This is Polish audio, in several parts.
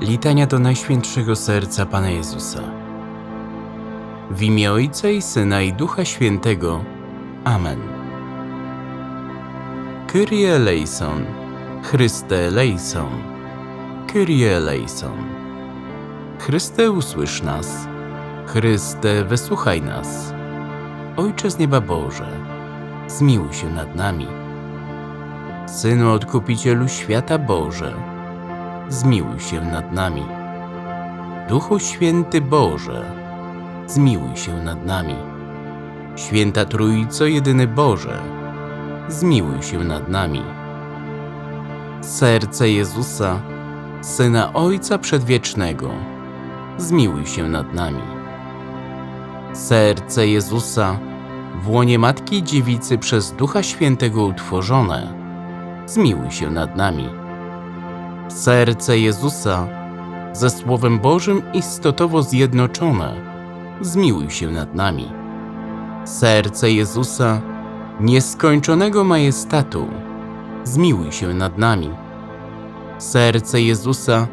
Litania do Najświętszego Serca Pana Jezusa. W imię Ojca i Syna i Ducha Świętego. Amen. Kyrie eleison, Chryste eleison, Kyrie eleison. Chryste usłysz nas, Chryste wysłuchaj nas. Ojcze z nieba Boże, zmiłuj się nad nami. Synu Odkupicielu świata Boże, zmiłuj się nad nami. Duchu Święty Boże, zmiłuj się nad nami. Święta Trójco Jedyny Boże, zmiłuj się nad nami. Serce Jezusa, Syna Ojca Przedwiecznego, zmiłuj się nad nami. Serce Jezusa, w łonie Matki Dziewicy przez Ducha Świętego utworzone, zmiłuj się nad nami. Serce Jezusa, ze Słowem Bożym istotowo zjednoczone, zmiłuj się nad nami. Serce Jezusa, nieskończonego majestatu, zmiłuj się nad nami. Serce Jezusa,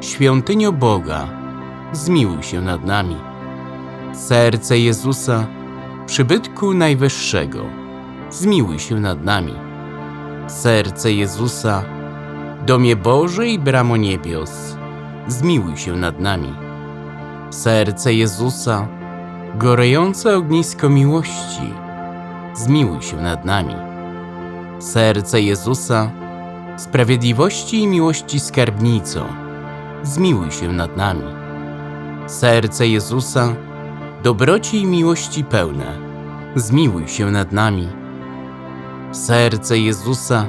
świątynio Boga, zmiłuj się nad nami. Serce Jezusa, przybytku Najwyższego, zmiłuj się nad nami. Serce Jezusa, Domie Boże i bramo niebios, zmiłuj się nad nami. Serce Jezusa, gorejące ognisko miłości, zmiłuj się nad nami. Serce Jezusa, sprawiedliwości i miłości skarbnico, zmiłuj się nad nami. Serce Jezusa, dobroci i miłości pełne, zmiłuj się nad nami. Serce Jezusa,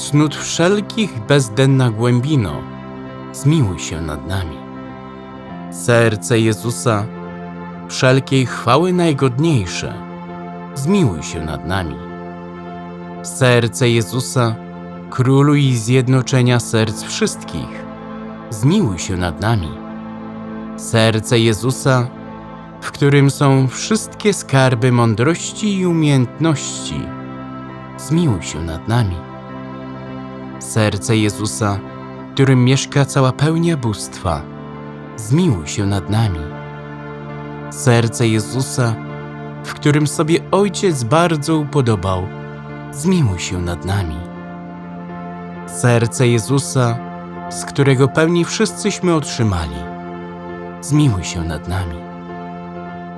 cnót wszelkich bezdenna głębino, zmiłuj się nad nami. Serce Jezusa, wszelkiej chwały najgodniejsze, zmiłuj się nad nami. Serce Jezusa, królu i zjednoczenia serc wszystkich, zmiłuj się nad nami. Serce Jezusa, w którym są wszystkie skarby mądrości i umiejętności, zmiłuj się nad nami. Serce Jezusa, w którym mieszka cała pełnia bóstwa, zmiłuj się nad nami. Serce Jezusa, w którym sobie Ojciec bardzo upodobał, zmiłuj się nad nami. Serce Jezusa, z którego pełni wszyscyśmy otrzymali, zmiłuj się nad nami.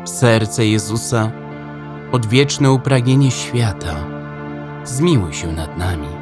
Serce Jezusa, odwieczne upragnienie świata, zmiłuj się nad nami.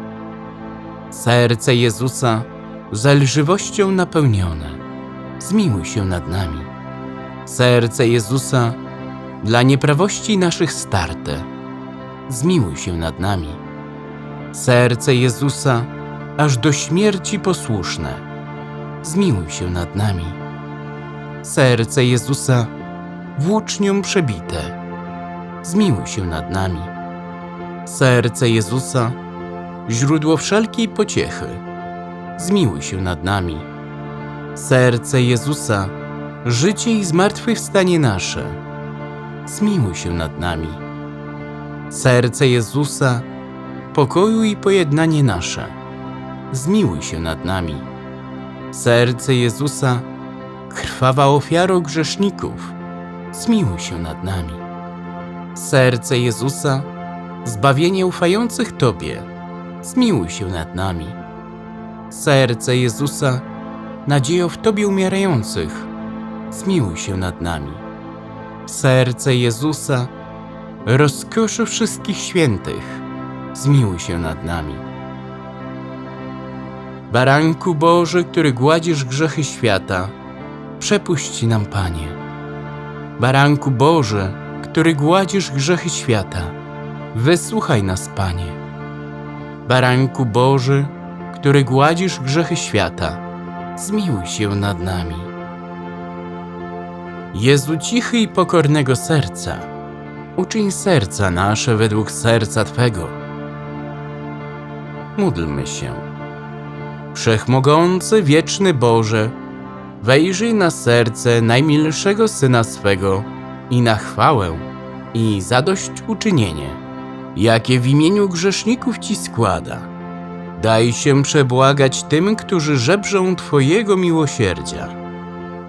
Serce Jezusa, zelżywością napełnione, zmiłuj się nad nami. Serce Jezusa, dla nieprawości naszych starte, zmiłuj się nad nami. Serce Jezusa, aż do śmierci posłuszne, zmiłuj się nad nami. Serce Jezusa, włócznią przebite, zmiłuj się nad nami. Serce Jezusa, źródło wszelkiej pociechy, zmiłuj się nad nami. Serce Jezusa, życie i zmartwychwstanie nasze, zmiłuj się nad nami. Serce Jezusa, pokoju i pojednanie nasze, zmiłuj się nad nami. Serce Jezusa, krwawa ofiaro grzeszników, zmiłuj się nad nami. Serce Jezusa, zbawienie ufających Tobie, zmiłuj się nad nami. Serce Jezusa, nadziejo w Tobie umierających, zmiłuj się nad nami. Serce Jezusa, rozkoszu wszystkich świętych, zmiłuj się nad nami. Baranku Boży, który gładzisz grzechy świata, przepuść nam, Panie. Baranku Boży, który gładzisz grzechy świata, wysłuchaj nas, Panie. Baranku Boży, który gładzisz grzechy świata, zmiłuj się nad nami. Jezu cichy i pokornego serca, uczyń serca nasze według serca Twego. Módlmy się. Wszechmogący, wieczny Boże, wejrzyj na serce najmilszego Syna swego i na chwałę i zadośćuczynienie, jakie w imieniu grzeszników Ci składa. Daj się przebłagać tym, którzy żebrzą Twojego miłosierdzia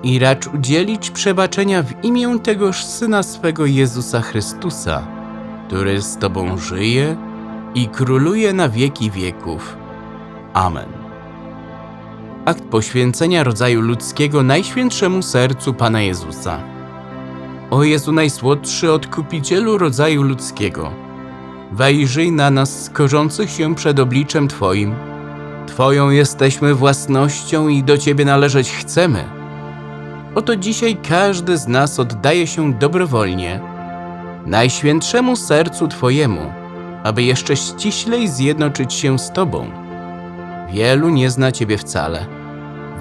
i racz udzielić przebaczenia w imię tegoż Syna swego Jezusa Chrystusa, który z Tobą żyje i króluje na wieki wieków. Amen. Akt poświęcenia rodzaju ludzkiego Najświętszemu Sercu Pana Jezusa. O Jezu Najsłodszy Odkupicielu rodzaju ludzkiego, wejrzyj na nas skorzących się przed obliczem Twoim. Twoją jesteśmy własnością i do Ciebie należeć chcemy. Oto dzisiaj każdy z nas oddaje się dobrowolnie Najświętszemu Sercu Twojemu, aby jeszcze ściślej zjednoczyć się z Tobą. Wielu nie zna Ciebie wcale.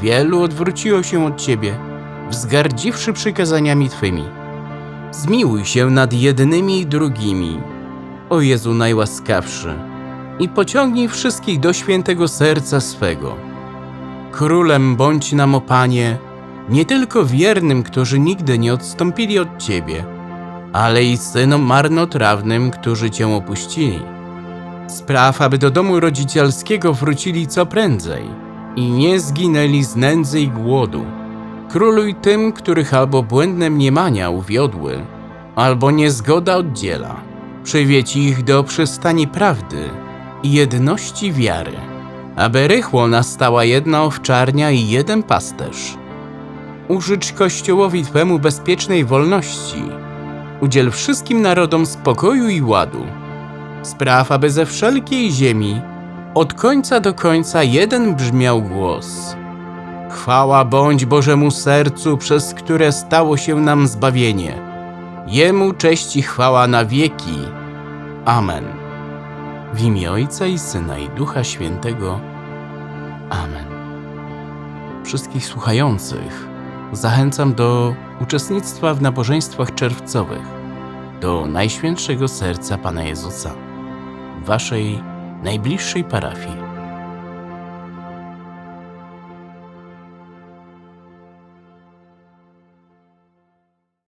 Wielu odwróciło się od Ciebie, wzgardziwszy przykazaniami Twymi. Zmiłuj się nad jednymi i drugimi, o Jezu najłaskawszy, i pociągnij wszystkich do świętego serca swego. Królem bądź nam, o Panie, nie tylko wiernym, którzy nigdy nie odstąpili od Ciebie, ale i synom marnotrawnym, którzy Cię opuścili. Spraw, aby do domu rodzicielskiego wrócili co prędzej i nie zginęli z nędzy i głodu. Króluj tym, których albo błędne mniemania uwiodły, albo niezgoda oddziela. Przywiedź ich do przystani prawdy i jedności wiary, aby rychło nastała jedna owczarnia i jeden pasterz. Użycz Kościołowi Twemu bezpiecznej wolności. Udziel wszystkim narodom spokoju i ładu. Spraw, aby ze wszelkiej ziemi od końca do końca jeden brzmiał głos. Chwała bądź Bożemu sercu, przez które stało się nam zbawienie. Jemu cześć i chwała na wieki. Amen. W imię Ojca i Syna i Ducha Świętego. Amen. Wszystkich słuchających zachęcam do uczestnictwa w nabożeństwach czerwcowych do Najświętszego Serca Pana Jezusa Waszej najbliższej parafii.